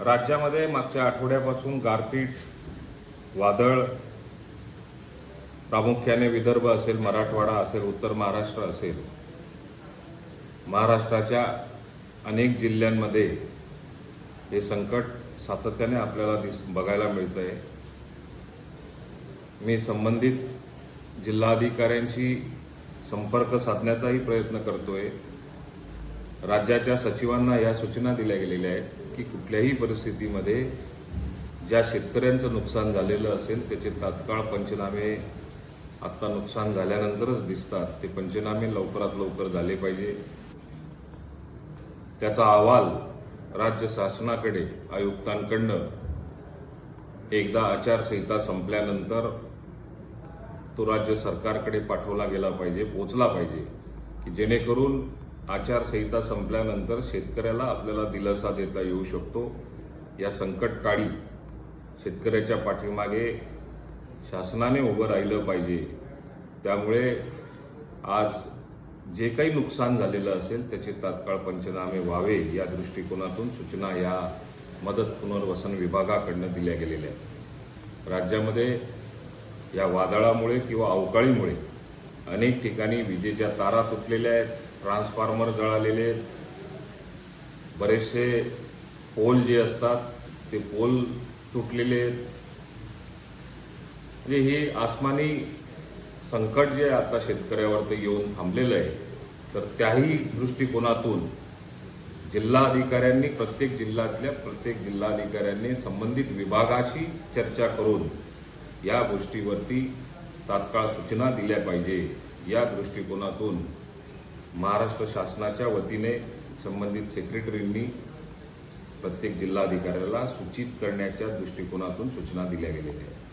राज्यामध्ये मागच्या आठवड्यापासून गारपीट वादळ प्रामुख्याने विदर्भ असेल मराठवाडा असेल उत्तर महाराष्ट्र असेल महाराष्ट्राच्या अनेक जिल्ह्यांमध्ये हे संकट सातत्याने आपल्याला दिस बघायला मिळतं आहे मी संबंधित जिल्हाधिकाऱ्यांशी संपर्क साधण्याचाही प्रयत्न करतो आहे राज्याच्या सचिवांना या सूचना दिल्या गेलेल्या आहेत की कुठल्याही परिस्थितीमध्ये ज्या शेतकऱ्यांचं नुकसान झालेलं असेल त्याचे तात्काळ पंचनामे आत्ता नुकसान झाल्यानंतरच दिसतात. ते पंचनामे लवकरात लवकर झाले पाहिजे. त्याचा अहवाल राज्य शासनाकडे आयुक्तांकडनं एकदा आचारसंहिता संपल्यानंतर तो राज्य सरकारकडे पाठवला गेला पाहिजे पोचला पाहिजे की जेणेकरून आचारसंहिता संपल्यानंतर शेतकऱ्याला आपल्याला दिलासा देता येऊ शकतो. या संकटकाळी शेतकऱ्याच्या पाठीमागे शासनाने उभं राहिलं पाहिजे. त्यामुळे आज जे काही नुकसान झालेलं असेल त्याचे तात्काळ पंचनामे व्हावे या दृष्टिकोनातून सूचना या मदत पुनर्वसन विभागाकडनं दिल्या गेलेल्या आहेत. राज्यामध्ये या वादळामुळे किंवा अवकाळीमुळे अनेक ठिकाणी विजेच्या तारा तुटलेल्या आहेत. ट्रान्सफॉर्मर जळालेले आहेत. बरेचसे पोल जे असतात ते पोल तुटलेले आहेत. म्हणजे हे आसमानी संकट जे आता शेतकऱ्यावरती येऊन थांबलेलं आहे तर त्याही दृष्टिकोनातून जिल्हाधिकाऱ्यांनी प्रत्येक जिल्ह्यातल्या प्रत्येक जिल्हाधिकाऱ्यांनी संबंधित विभागाशी चर्चा करून या गोष्टीवरती तात्काळ सूचना दिल्या पाहिजे. या दृष्टिकोनातून महाराष्ट्र शासनाच्या वतीने संबंधित सेक्रेटरींनी प्रत्येक जिल्हाधिकाऱ्याला सूचित करण्याच्या दृष्टिकोनातून सूचना दिल्या गेलेल्या आहेत.